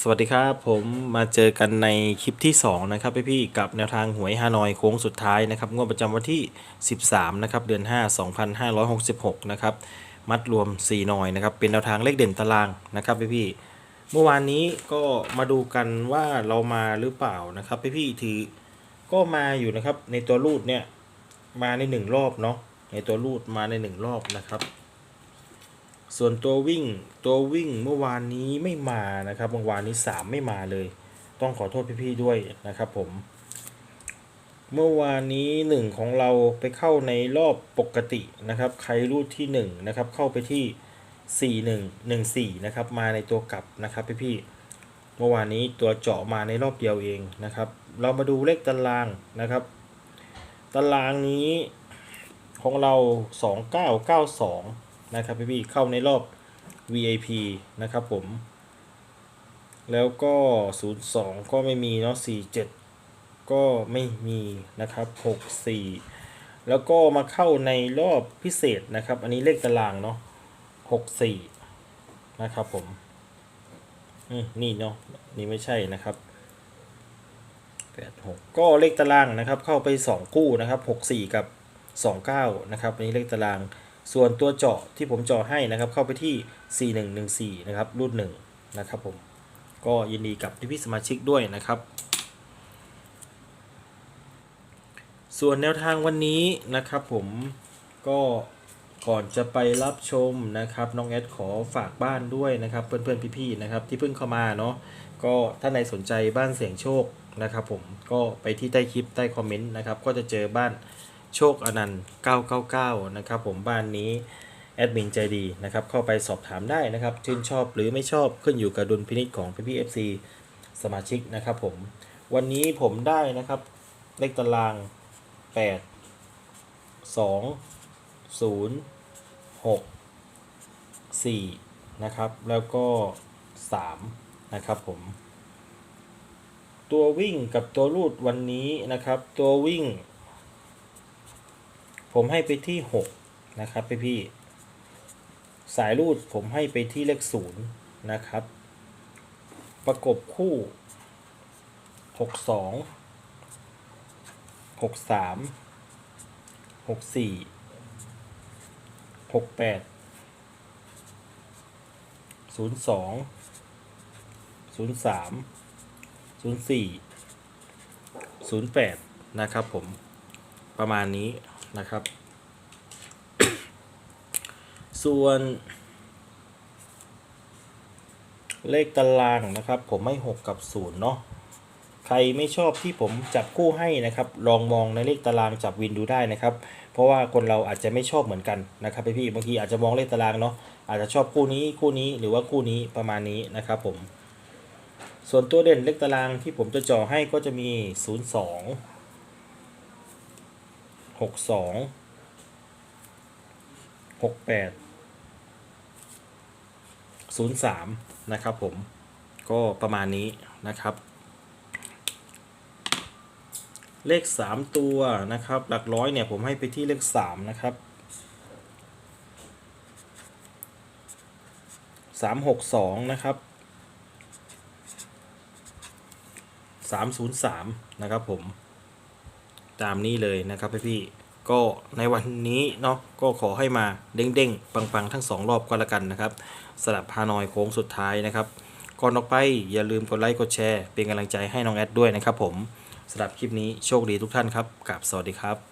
สวัสดีครับผมมาเจอกันในคลิปที่ 2 นะครับพี่ๆกับแนวทางหวยฮานอยโค้งสุดท้ายนะครับงวดประจำวันที่ 13 นะครับ เดือน 5 2566 นะครับ มัดรวม 4 หน่อยนะครับ เป็นแนวทางเลขเด่นตารางนะครับพี่ๆเมื่อวานนี้ก็มาดูกันว่าเรามาหรือเปล่านะครับพี่ๆถือก็มาอยู่นะครับในตัวรูดเนี่ยมาในหนึ่งรอบเนาะในตัวรูดมาในหนึ่งรอบนะครับ ส่วนตัววิ่งตัววิ่งเมื่อวานนี้ไม่มานะครับเมื่อวานนี้ 3 ไม่มาเลย ต้องขอโทษพี่ๆด้วยนะครับผม เมื่อวานนี้ 1 ของเราไปเข้าในรอบปกตินะครับ ใครรูดที่1นะครับเข้าไปที่ 4114นะครับมาในตัวกลับนะครับพี่ๆเมื่อวานนี้ตัวเจาะมาในรอบเดียวเองนะครับ เรามาดูเลขตารางนะครับ ตารางนี้ของเรา 2992 นะครับพี่ๆเข้าในรอบ VIP นะครับผม แล้วก็ 02 ก็ไม่มีเนาะ47 ก็ไม่มีนะครับ 64 แล้วก็มาเข้าในรอบพิเศษนะครับ อันนี้เลขตารางเนาะ64 นะครับผมอืมนี่เนาะนี่ไม่ใช่นะครับ86ก็เลขตารางนะครับ เข้าไป2คู่นะครับ64กับ29นะครับอันนี้เลขตาราง ส่วนตัวเจาะที่ผมเจาะให้นะครับ เข้าไปที่ 4114 นะครับรุ่นหนึ่งนะครับผม ก็ยินดีกับพี่สมาชิกด้วยนะครับ ส่วนแนวทางวันนี้นะครับผมก็ก่อนจะไปรับชมนะครับน้องแอดขอฝากบ้านด้วยนะครับเพื่อนๆพี่ๆนะครับที่เพิ่งเข้ามาเนาะก็ถ้าในสนใจบ้านเสี่ยงโชคนะครับผมก็ไปที่ใต้คลิปใต้คอมเมนต์นะครับก็จะเจอบ้าน โชคอนันต์ 999 นะครับผมบ้านนี้แอดมินใจดีนะครับเข้าไปสอบถามได้นะครับชื่นชอบหรือไม่ชอบขึ้นอยู่กับดุลพินิจของพี่พีเอฟซีสมาชิกนะครับผมวันนี้ผมได้นะครับ เลขตาราง 8 2 0 6 4 นะครับ แล้วก็ 3 นะครับผม ตัววิ่งกับตัวรูดวันนี้นะครับ ตัววิ่ง ผมให้ไปที่ 6 นะครับพี่พี่ สายรูดผมให้ไปที่เลขศูนย์นะครับ ประกบคู่หกสองหกสามหกสี่หกแปดศูนย์สองศูนย์สามศูนย์สี่ศูนย์แปดนะครับผมประมาณนี้ นะครับ ส่วน เลขตารางนะครับ ผมไม่6กับ 0 เนาะใครไม่ชอบที่ผมจับคู่ให้นะครับ ลองมองในเลขตารางจับวินดูได้นะครับ เพราะว่าคนเราอาจจะไม่ชอบเหมือนกันนะครับพี่ๆบางทีอาจจะมองเลขตารางเนาะอาจจะชอบคู่นี้คู่นี้หรือว่าคู่นี้ประมาณนี้นะครับผมส่วนตัวเด่นเลขตารางที่ผมจะจ่อให้ก็จะมี 02 62 68 03นย์สามนะครับผมก็ประมาณนี้นะครับ เลข3ตัวนะครับ หลักร้อยเนี่ยผมให้ไปที่เลข3นะครับ362นะครับ303 นะครับผม ตามนี้เลยนะครับพี่ๆก็ในวันนี้เนาะก็ขอให้มาเด้งๆ ปังๆ ทั้ง 2 รอบก็แล้วกันนะครับสลับฮานอยโค้งสุดท้ายนะครับก่อนออกไปอย่าลืมกดไลค์กดแชร์เป็นกำลังใจให้น้องแอดด้วยนะครับผมสำหรับคลิปนี้โชคดีทุกท่านครับกับสวัสดีครับ